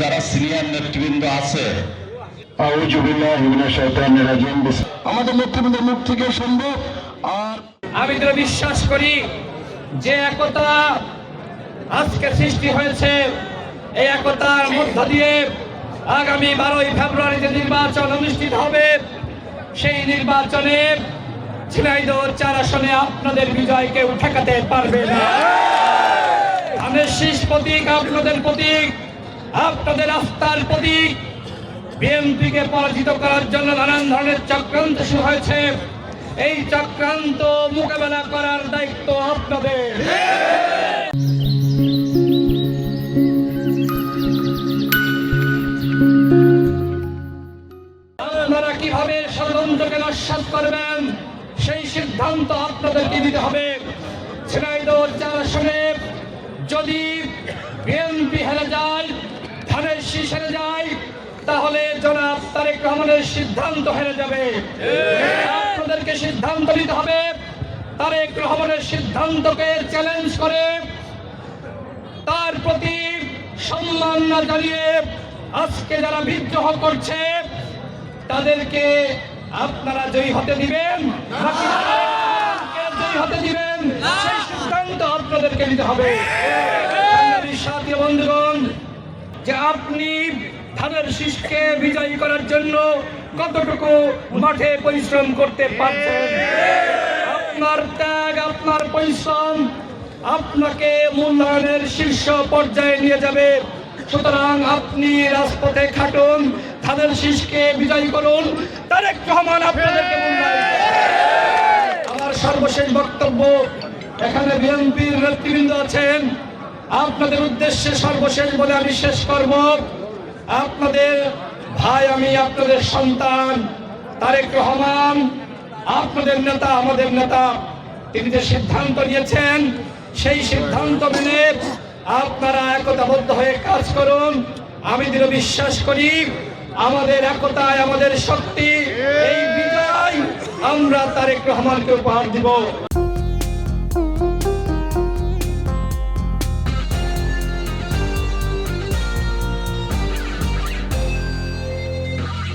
যারা সিনিয়র নেতৃবৃন্দ আছে। আমাদের নেতৃবৃন্দের মুখ থেকে শুনব আর আমি তো বিশ্বাস করি যে একতা আজকে সৃষ্টি হয়েছে এই একতার মধ্য দিয়ে আগামী বারোই ফেব্রুয়ারিতে নির্বাচন অনুষ্ঠিত হবে সেই নির্বাচনে ঝিনাইদহ চার আসনে আপনাদের বিজয় কেউ ঠেকাতে পারবে না। ধানের শীষ প্রতীক আপনাদের প্রতীক। আপনাদের আস্থার প্রতীক বিএনপিকে পরাজিত করার জন্য নানান ধরনের চক্রান্ত শুরু হয়েছে। এই চক্রান্ত মোকাবেলা করার দায়িত্ব আপনাদের। আপনারা কীভাবে ষড়যন্ত্রকে নস্বাত করবেন, সেই সিদ্ধান্ত আপনাদেরকে দিতে হবে। ঝিনাইদহ চার আসনে যদি বিএনপি হেরে যায় শীষ হেরে যায় তাহলে জনাব তারেক রহমানের সিদ্ধান্ত হেরে যাবে। আপনাদেরকে সিদ্ধান্ত নিতে হবে। তারেক রহমানের সিদ্ধান্তকে চ্যালেঞ্জ করে, তার প্রতি সম্মান না জানিয়ে আজকে যারা বিদ্রোহ করছে, তাদেরকে আপনারা জয়ী হতে দিবেন। জয়ী হতে দিবেন। সেই সিদ্ধান্ত আপনাদেরকে নিতে হবে। সাথী বন্ধুগণ যে আপনি ধানের শীষকে বিজয়ী করার জন্য কতটুকু মাঠে পরিশ্রম করতে পারছেন? আপনার ত্যাগ, আপনার পরিশ্রম আপনাকে মূল্যায়নের শীর্ষ পর্যায়ে নিয়ে যাবে। সুতরাং আপনি রাজপথে খাটুন, ধানের শীষকে বিজয়ী করুন। তারেক রহমান আপনাদেরকে আমার সর্বশেষ বক্তব্য, এখানে বিএনপির নেতৃবৃন্দ আছেন আপনাদের উদ্দেশ্যে সর্বশেষ বলে আমি শেষ করব। আপনাদের ভাই, আমি আপনাদের সন্তান, তারেক রহমান, আপনাদের নেতা, আমাদের নেতা, তিনি যে সিদ্ধান্ত নিয়েছেন, সেই সিদ্ধান্ত মেনে আপনারা একতাবদ্ধ হয়ে কাজ করুন। আমি দৃঢ় বিশ্বাস করি, আমাদের একতায়, আমাদের শক্তি, এই বিজয় আমরা তারেক রহমানকে উপহার দিব।